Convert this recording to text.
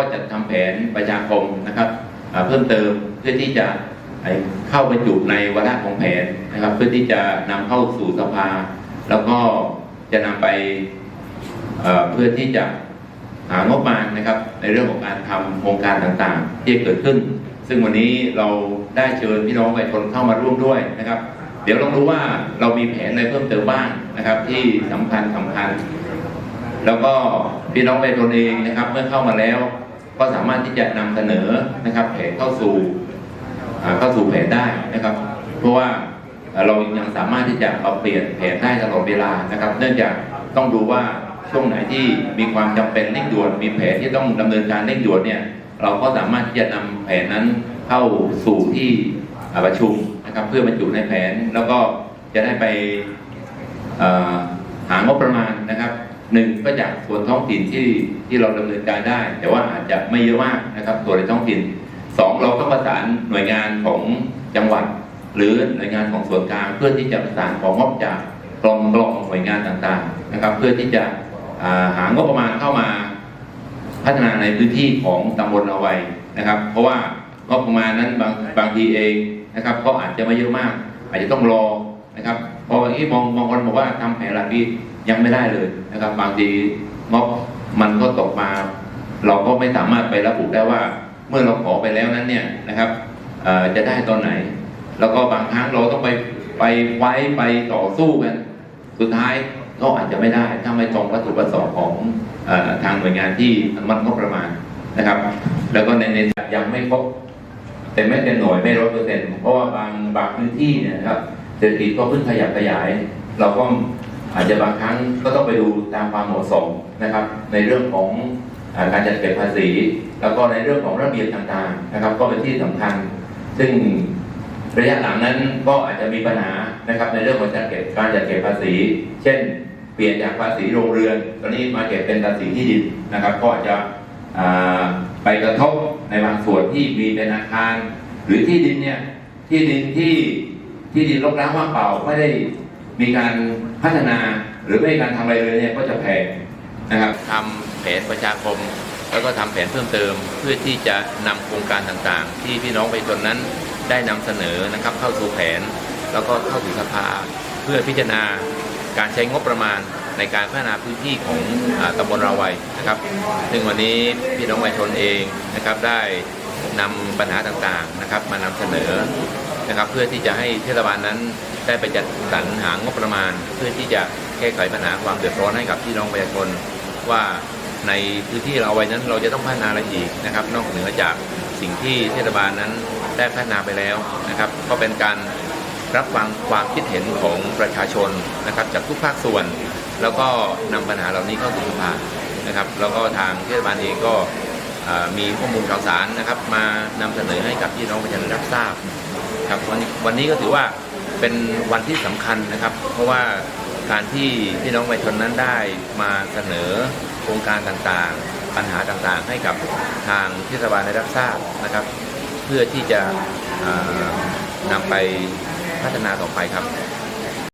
ก็จะทำแผนประชาคมนะครับเพิ่มเติมเพื่อที่จะเข้าบรรจุในวาระของแผนนะครับ เพื่อที่จะนำเข้าสู่สภา แล้วก็จะนำไปเพื่อที่จะหางบประมาณนะครับ ในเรื่องของการทำโครงการต่างๆ ที่เกิดขึ้น ซึ่งวันนี้เราได้เชิญพี่น้องประชาชนเข้ามาร่วมด้วยนะครับ เดี๋ยวลองดูว่าเรามีแผนอะไรเพิ่มเติมบ้างนะครับ ที่สำคัญสำคัญ แล้วก็พี่น้องประชาชนเองนะครับ เมื่อเข้ามาแล้ว ก็สามารถที่จะนำเสนอนะครับแผนเข้าสู่เข้าสู่แผนได้นะครับ เพราะว่าเรายังสามารถที่จะเอาเปลี่ยนแผนได้ตลอดเวลานะครับ เนื่องจากต้องดูว่าช่วงไหนที่มีความจำเป็นเร่งด่วนมีแผนที่ต้องดำเนินการเร่งด่วนเนี่ยเราก็สามารถที่จะนำแผนนั้นเข้าสู่ที่ประชุมนะครับ เพื่อบรรจุในแผนแล้วก็จะได้ไป หนึ่งก็จากส่วนท้องถิ่นที่ที่เราดำเนินการได้ แต่ว่าอาจจะไม่เยอะมากนะครับส่วนในท้องถิ่นสองเราต้องประสานหน่วยงานของจังหวัด หรือหน่วยงานของส่วนกลางเพื่อที่จะประสานของงบจากกรมกรมหน่วยงานต่างๆนะครับ เพื่อที่จะาหางบประมาณเข้ามาพัฒนาในพื้นที่ของตำบลเอาไว้นะครับ เพราะว่างบประมาณนั้นบางบางทีเองนะครับก็อาจจะไม่เยอะมาก อาจจะต้องรอ นะครับพอที่มองบางคนบอกว่าทำแผนหลักที่ยังไม่ได้เลยนะครับ บางทีงบมันก็ตกมา เราก็ไม่สามารถไประบุได้ว่า เมื่อเราขอไปแล้วนั้นเนี่ยนะครับจะได้ตอนไหน แล้วก็บางครั้งเราต้องไปไปไว้ไปต่อสู้กัน สุดท้ายก็อาจจะไม่ได้ ถ้าไม่ตรงวัตถุประสงค์ของอทางหน่วยงานที่อนุมัติงบประมาณนะครับ แล้วก็ในในยังไม่ครบแต่ไม่เต็มหน่วยไม่ร้อยเปอร์เซ็นต์เพราะว่าบางบางพื้นที่เนี่ยนะครับ ศรษฐกิจก็เพิ่งขยับขยาย เราก็อาจจะบางครั้งก็ต้องไปดูตามความเหมาะสมนะครับ ในเรื่องของอการจัดเก็บภาษี แล้วก็ในเรื่องของระเบียบต่างๆนะครับ ก็เป็นที่สำคัญ ซึ่งระยะหลังนั้นก็อาจจะมีปัญหานะครับ ในเรื่องของการเก็บการจัดเก็บภาษี เช่น เปลี่ยนจากภาษีโรงเรือนตอนนี้มาเก็บเป็นภาษีที่ดินนะครับ ก็อาจจะไปกระทบในบางส่วนที่มีเป็นอาคาร หรือที่ดินเนี่ยที่ดินที่ ที่ดินรกร้างว่างเปล่าไม่ได้มีการพัฒนาหรือไม่มีการทำอะไรเลยเนี่ยก็จะแพงนะครับทำแผนประชาคม แล้วก็ทำแผนเพิ่มเติม เพื่อที่จะนำโครงการต่างๆ ที่พี่น้องประชาชนนั้นได้นำเสนอนะครับเข้าสู่แผน แล้วก็เข้าสู่สภา เพื่อพิจารณาการใช้งบประมาณในการพัฒนาพื้นที่ของอตำบลราวัยนะครับ ซึ่งวันนี้พี่น้องประชาชนเองนะครับได้นำปัญหาต่างๆนะครับมานำเสนอ นะครับ เพื่อที่จะให้เทศบาลนั้นได้ไปจัดสรรหางบประมาณ เพื่อที่จะแก้ไขปัญหาความเดือดร้อนให้กับพี่น้องประชาชนว่าในพื้นที่เราไว้นั้นเราจะต้องพัฒนาอะไรอีกนะครับ นอกเหนือจากสิ่งที่เทศบาลนั้นได้พัฒนาไปแล้วนะครับ ก็เป็นการรับฟังความคิดเห็นของประชาชนนะครับจากทุกภาคส่วน แล้วก็นำปัญหาเหล่านี้เข้าสู่สภานะครับ แล้วก็ทางเทศบาลเองก็ มีข้อมูลข่าวสารนะครับ มานำเสนอให้กับพี่น้องประชาชนรับทราบครับวันนี้วันนี้ก็ถือว่าเป็นวันที่สำคัญนะครับ เพราะว่าการที่พี่น้องประชาชนนั้นได้มาเสนอโครงการต่างๆ ปัญหาต่างๆ ให้กับทางเทศบาลได้รับทราบนะครับ เพื่อที่จะอ่านำไปพัฒนาต่อไปครับ